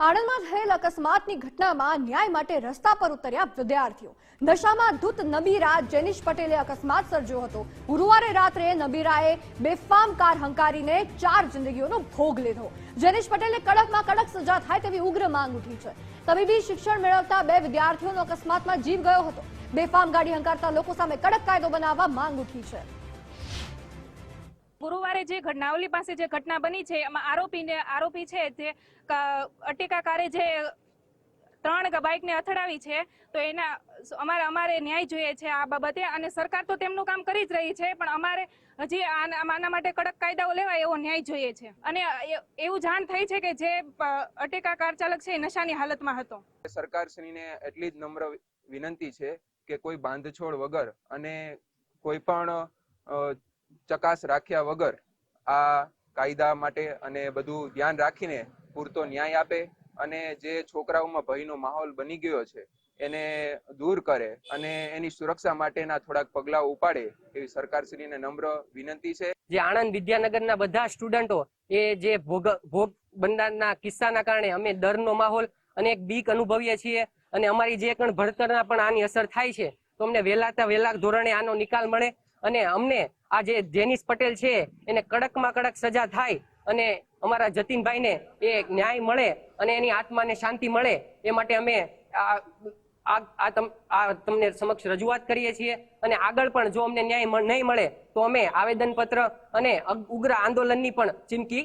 આણંદમાં થયેલ અકસ્માતની ઘટનામાં ન્યાય માટે રસ્તા પર ઉતર્યા વિદ્યાર્થીઓ. નશામાં ધૂત નબીરા જેનિશ પટેલે અકસ્માત સર્જ્યો હતો. ગુરુવારે રાત્રે નબીરાએ બેફામ કાર હંકારીને ચાર જિંદગીઓનો ભોગ લીધો. જેનિશ પટેલે કડકમાં કડક સજા થાય તેવી ઉગ્ર માંગ ઉઠી છે. તબીબી શિક્ષણ મેળવતા બે વિદ્યાર્થીઓનો અકસ્માતમાં જીવ ગયો હતો. બેફામ ગાડી હંકારતા લોકો સામે કડક કાયદો બનાવવા માંગ ઉઠી છે. ગુરુવારે જે ઘટનાવલી પાસે જે ઘટના બની છે, એમાં આરોપીને, આરોપી છે જે અટેકાકારે જે ત્રણ બાઇકને અથડાવી છે, તો એના અમારે અમારે ન્યાય જોઈએ છે આ બાબતે અને સરકાર તો તેમનું કામ કરી જ રહી છે, પણ અમારે હજી આના માટે કડક કાયદાઓ લેવાય એવો ન્યાય જોઈએ છે. અને એવું જાણ થઈ છે કે જે અટેકા કાર ચાલક છે એ નશાની હાલતમાં હતો. સરકારશ્રીને એટલી જ નમ્ર વિનંતી છે કે કોઈ બાંધછોડ વગર અને કોઈ પણ ચકાસ રાખ્યા વગર આ કાયદા માટે અને બધું ધ્યાન રાખીને પૂરતો ન્યાય આપે અને જે છોકરાઓમાં ભયનો માહોલ બની ગયો છે, એને દૂર કરે અને એની સુરક્ષા માટેના થોડાક પગલાઓ ઉપાડે એવી સરકારશ્રીને નમ્ર વિનંતી છે. જે આણંદ વિદ્યાનગરના બધા સ્ટુડન્ટો એ જે ભોગ ભોગ બંધારણના કિસ્સાના કારણે અમે ડરનો માહોલ અને એક બીક અનુભવીએ છીએ અને અમારી જે પણ ભણતરના પણ આની અસર થાય છે, તો અમને વહેલાતા વહેલા ધોરણે આનો નિકાલ મળે અને અમને આ જે જેનિસ પટેલ છે, એને કડકમાં કડક સજા થાય અને અમારા જતીનભાઈને એ ન્યાય મળે અને એની આત્માને શાંતિ મળે, એ માટે અમે આ આ આ તમ, આ તમને સમક્ષ રજૂઆત કરીએ છીએ. અને આગળ પણ જો અમને ન્યાય નહીં મળે, તો અમે આવેદનપત્ર અને ઉગ્ર આંદોલનની પણ ચીમકી